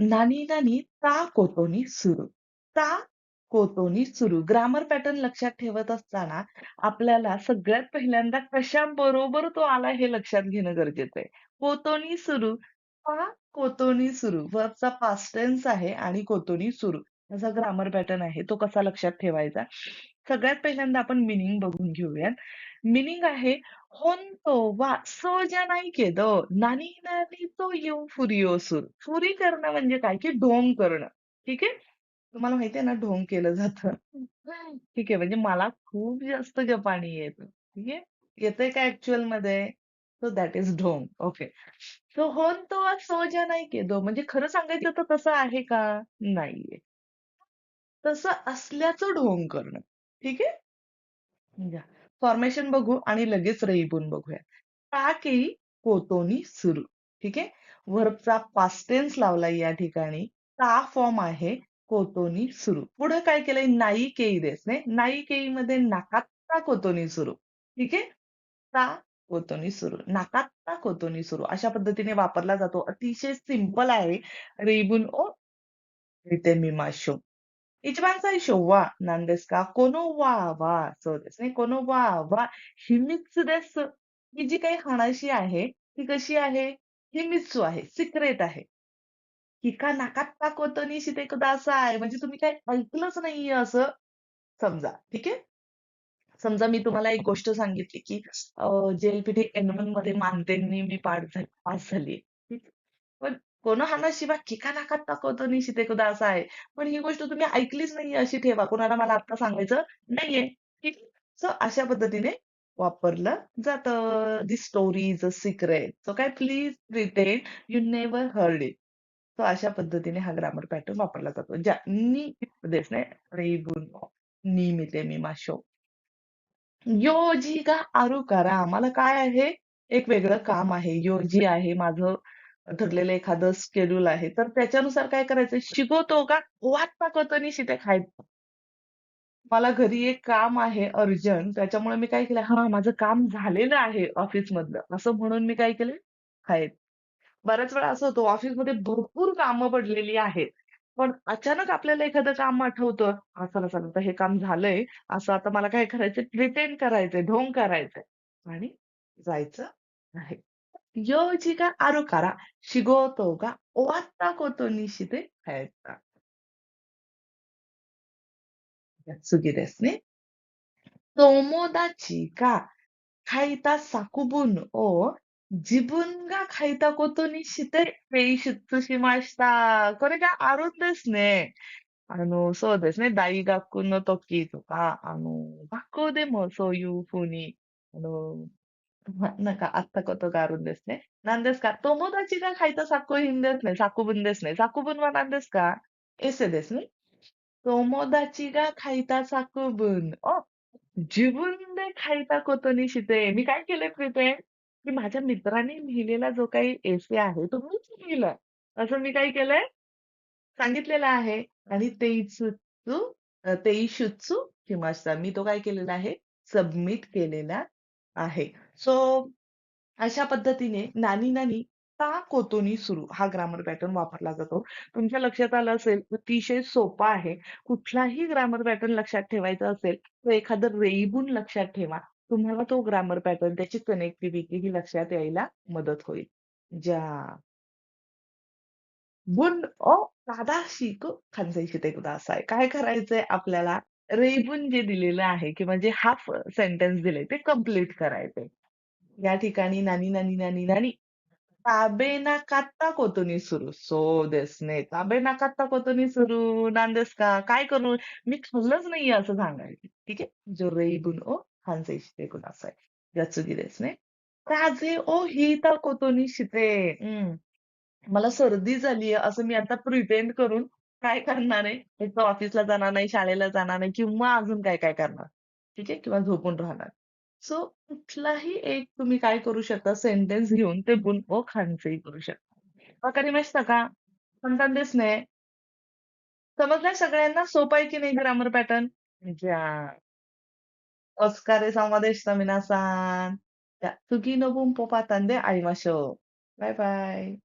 नानी नानी ता कोतोनी सुरू. ता कोतोनी सुरू. ग्रामर पॅटर्न लक्षात ठेवत असताना आपल्याला सगळ्यात पहिल्यांदा कशाबरोबर तो आला हे लक्षात घेणं गरजेचं आहे. कोतोनी सुरू. ता कोतोनी सुरू. व्हर्बचा पास्ट टेन्स आहे आणि कोतोनी सुरू. असा ग्रामर पॅटर्न आहे. तो कसा लक्षात ठेवायचा? सगळ्यात पहिल्यांदा आपण मिनिंग बघून घेऊयात. मिनिंग आहे होन्तो वा सोजा नाही केदो नानी नानी तो यू फुरिओसुर. फुरी करणं म्हणजे काय? की ढोंग करणं. ठीक आहे? तुम्हाला माहिती आहे ना ढोंग केलं जातं. ठीक आहे. म्हणजे मला खूप जास्त जपानी येतं. ठीक आहे? येतंय का ॲक्चुअलमध्ये? सो दॅट इज ढोंग. ओके. सो होन्तो वा सोजा नाही केदो म्हणजे खरं सांगायचं तर तसं आहे का? नाहीये. तसं असल्याचं ढोंग करणं. ठीक आहे? फॉर्मेशन बघू आणि लगेच रईबून बघूया. का केई कोतोनी सुरू. ठीक आहे? व्हर्बचा पास्टेन्स लावला लावलाय या ठिकाणी. का फॉर्म आहे. कोतोनी सुरू. पुढे काय केलंय? नाई केई देस ने. नाई केईमध्ये नाकात्ता कोतोनी सुरू. ठीक आहे? का कोतोनी सुरू. नाकात्ता कोतोनी सुरू. अशा पद्धतीने वापरला जातो. अतिशय सिंपल आहे. रेइबून ओ मितेमिमाशो. 一番最初は何ですかこの和は、そうですね。この和は秘密です。ही जी काही हाणाशी आहे, ती कशी आहे? हिमित्सू आहे, सिक्रेट आहे. हिका नाकात्ता कोतोनी शिते कुदासाय म्हणजे तुम्ही काही ऐकलंच नाहीये असं समजा. ठीक आहे? समजा मी तुम्हाला एक गोष्ट सांगितली, की अ, जे-एल-पी-टी एन-1 मध्ये मानतेंनी मी पाठ झाली पास कोण ठीक आहे. पण कोनो हानाशी वा किका नाकात्ता पण ही गोष्ट तुम्ही ऐकलीच नाहीये अशी ठेवा. कुणाला मला आत्ता सांगायचं नाहीये. ठीक आहे? सो अशा पद्धतीने वापरलं जातं. This story is a secret. So काय please pretend you never heard it. So अशा पद्धतीने हा ग्रामर पॅटर्न वापरला जातो. ज्या नी देस ने मी माशो यो योजी गा आरू करा. मला काय आहे? एक वेगळं काम आहे. योजी आहे. माझं ठरलेलं एखादं स्केड्यूल आहे. तर त्याच्यानुसार काय करायचं शिकवतो का ओवात्ता कोतोनी शिते खायचं. मला घरी एक काम आहे अर्जंट. त्याच्यामुळे मी काय केलं? हा माझं काम झालेलं आहे ऑफिसमधलं. असं म्हणून मी काय केलं? खायत. बऱ्याच वेळा असं होतं ऑफिसमध्ये भरपूर कामं पडलेली आहेत. पण अचानक आपल्याला एखादं काम आठवतं. चला, चला आता हे काम झालंय. असं आता मला काय करायचंय? प्रिटेंड करायचंय, ढोंग करायचंय आणि जायचं आहे. 用事があるから仕事が終わったことにして帰った。次ですね。友達が書いた作文を自分が書いたことにして提出しました。これがあるんですね。あの、そうですね。大学の時とか、あの、学校でもそういうふうに、あの、ま、なんかあったことがあるんですね。何ですか？友達が書いた作品ですね。作文ですね。作文は何ですか？エッセイですね。友達が書いた作文を自分で書いたことにしてमी काय केलंय प्रिटेंड? की माझ्या मित्राने लिहिलेला जो काही एसे आहे तो मीच लिहिलाय. असं मी काय केलंय? सांगितलेलं आहे आणि तेइत्सुत्सू अ, तेइशुत्सू किमाशा मी तो काय केलेला आहे? सबमिट केलेला आहे. सो अशा पद्धतीने नानी नानी ता कोतोनी सुरू हा ग्रामर पॅटर्न वापरला जातो. तुमच्या लक्षात आलं असेल अतिशय सोपा आहे. कुठलाही ग्रामर पॅटर्न लक्षात ठेवायचा असेल, तर एखादं रेईबून लक्षात ठेवा. तुम्हाला तो ग्रामर पॅटर्न त्याची कनेक्टिव्हिटी ही लक्षात यायला मदत होईल. ज्या बुन ओ तादाशिक खानसेई शिते आहे काय करायचंय आपल्याला? रेबून जे दिलेलं आहे किंवा जे म्हणजे हाल्फ सेंटन्स दिलंय ते कंप्लीट करायचंय. या ठिकाणी नानी नानी नानी नानी ताबे ना कात्ता कोतोनी सुरू. सो देस ने ताबे ना कात्ता कोतोनी सुरू नांदेस का? काय करू? मी खाल्लंच नाहीये असं सांगायचं. ठीक आहे? जो रेबून ओ खानसेई शिते कुदासाय. यात्सुगी देस ने. काजे ओ हिता कोतोनी शिते. हं. मला सर्दी झालीये असं मी आता प्रिटेंड करून काय करणार आहे? एक तर ऑफिसला जाणार नाही, शाळेला जाणार नाही किंवा अजून काय-काय करणार. ठीक आहे? किंवा झोपून राहणार. सो कुठलाही एक तुम्ही काय करू शकता सेंटन्स घेऊन ते बुन ओ खानसेई करू शकता. वाकारिमाशिता का? कांतान देस ने. समजलंय सगळ्यांना? सोपं आहे की नाही ग्रामर पॅटर्न? ज्या ओत्सुकारे सामा देशिता मिनासान. じゃ、次の文法パターンで会いましょう。バイバイ。